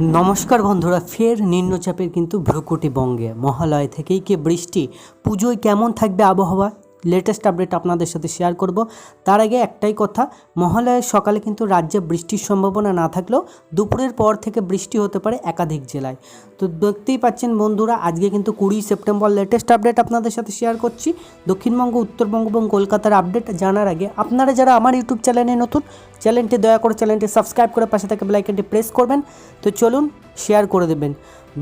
নমস্কার বন্ধুরা, ফের নিম্নচাপের কিন্তু ভ্রুকুটি বঙ্গে। মহালয় থেকেই কে বৃষ্টি? পুজোয় কেমন থাকবে আবহাওয়া? লেটেস্ট আপডেট আপনাদের সাথে শেয়ার করব। তার আগে একটাই কথা, মহালয়ের সকালে কিন্তু রাজ্যে বৃষ্টির সম্ভাবনা না থাকলেও দুপুরের পর থেকে বৃষ্টি হতে পারে একাধিক জেলায়। তো দেখতেই পাচ্ছেন বন্ধুরা, আজকে কিন্তু কুড়ি সেপ্টেম্বর লেটেস্ট আপডেট আপনাদের সাথে শেয়ার করছি। দক্ষিণবঙ্গ, উত্তরবঙ্গ এবং কলকাতার আপডেট জানার আগে আপনারা যারা আমার ইউটিউব চ্যানেলে নতুন চ্যানেলটি দয়া করে চ্যানেলটি সাবস্ক্রাইব করে পাশে থেকে বেলাইকনটি প্রেস করবেন। তো চলুন শেয়ার করে দেবেন।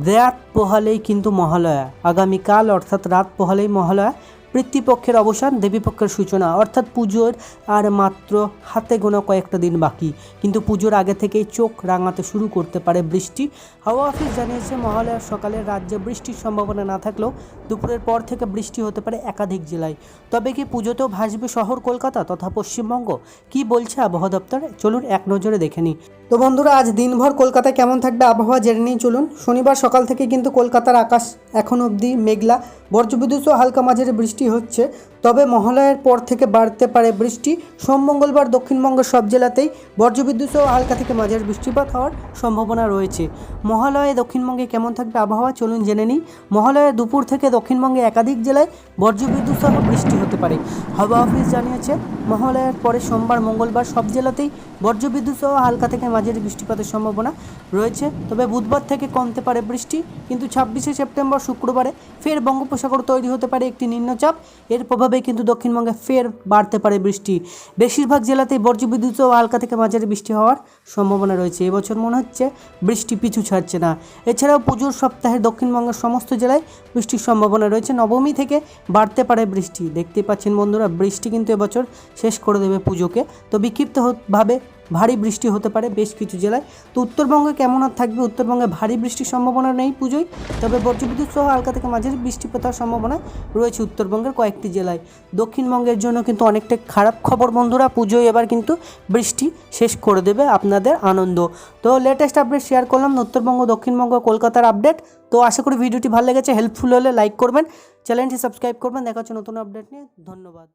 রাত পোহালেই কিন্তু মহালয়া, আগামীকাল অর্থাৎ রাত পোহালেই মহালয়া পিতৃপক্ষের অবসান, দেবীপক্ষের সূচনা। অর্থাৎ পুজোর আর মাত্র হাতে গোনা কয়েকটা দিন বাকি। কিন্তু পুজোর আগে থেকেই চোখ রাঙাতে শুরু করতে পারে বৃষ্টি। হাওয়া অফিস জানিয়েছে, মহালয়ার সকালে রাজ্যে বৃষ্টির সম্ভাবনা না থাকলেও দুপুরের পর থেকে বৃষ্টি হতে পারে একাধিক জেলায়। তবে কি পুজোতেও ভাসবে শহর কলকাতা তথা পশ্চিমবঙ্গ? কি বলছে আবহাওয়া দপ্তর? চলুন এক নজরে দেখে নিই। তো বন্ধুরা, আজ দিনভর কলকাতায় কেমন থাকবে আবহাওয়া জেনে নিয়ে চলুন, শনিবার সকাল থেকে কিন্তু কলকাতার আকাশ এখন অবধি মেঘলা। বজ্রবিদ্যুৎ হালকা মাঝারি বৃষ্টি হচ্ছে। তবে মহালয়ের পর থেকে বাড়তে পারে বৃষ্টি। সোম মঙ্গলবার দক্ষিণবঙ্গের সব জেলাতেই বজ্রবিদ্যুৎ সহ হালকা থেকে মাঝারি বৃষ্টিপাত হওয়ার সম্ভাবনা রয়েছে। মহালয়ে দক্ষিণবঙ্গে কেমন থাকবে আবহাওয়া চলুন জেনে নিই। মহালয়ে দুপুর থেকে দক্ষিণবঙ্গে একাধিক জেলায় বজ্রবিদ্যুৎ সহ বৃষ্টি হতে পারে। হাওয়া অফিস জানিয়েছে, মহালয়ার পরে সোমবার, মঙ্গলবার সব জেলাতেই বজ্রবিদ্যুৎ সহ হালকা থেকে মাঝারি বৃষ্টিপাতের সম্ভাবনা রয়েছে। তবে বুধবার থেকে কমতে পারে বৃষ্টি, কিন্তু ছাব্বিশে সেপ্টেম্বর শুক্রবারে ফের বঙ্গোপসাগর তৈরি হতে পারে একটি নিম্নচাপ। এর প্রভাবে কিন্তু দক্ষিণবঙ্গে ফের বাড়তে পারে বৃষ্টি। বেশিরভাগ জেলাতেই বজ্রবিদ্যুৎ ও হালকা থেকে মাঝারি বৃষ্টি হওয়ার সম্ভাবনা রয়েছে। এবছর মনে হচ্ছে বৃষ্টি পিছু ছাড়ছে না। এছাড়াও পুজোর সপ্তাহে দক্ষিণবঙ্গের সমস্ত জেলায় বৃষ্টির সম্ভাবনা রয়েছে। নবমী থেকে বাড়তে পারে বৃষ্টি। দেখতে পাচ্ছেন বন্ধুরা, বৃষ্টি কিন্তু এবছর শেষ করে দেবে পুজোকে। তো বিক্ষিপ্ত হ- ভাবে ভারী বৃষ্টি হতে পারে বেশ কিছু জেলায়। তো উত্তরবঙ্গে কেমন আর থাকবে? উত্তরবঙ্গে ভারী বৃষ্টির সম্ভাবনা নেই পুজোয়, তবে বজ্রবিদ্যুৎ সহ হালকা থেকে মাঝারি বৃষ্টিপাত হওয়ার সম্ভাবনা রয়েছে উত্তরবঙ্গের কয়েকটি জেলায়। দক্ষিণবঙ্গের জন্য কিন্তু অনেকটা খারাপ খবর বন্ধুরা, পুজোয় এবার কিন্তু বৃষ্টি শেষ করে দেবে আপনাদের আনন্দ। তো লেটেস্ট আপডেট শেয়ার করলাম উত্তরবঙ্গ, দক্ষিণবঙ্গ, কলকাতার আপডেট তো আশা করি ভিডিওটি ভালো লেগেছে হেল্পফুল হলে লাইক করবেন চ্যানেলটি সাবস্ক্রাইব করবেন, দেখা হচ্ছে নতুন আপডেট নিয়ে। ধন্যবাদ।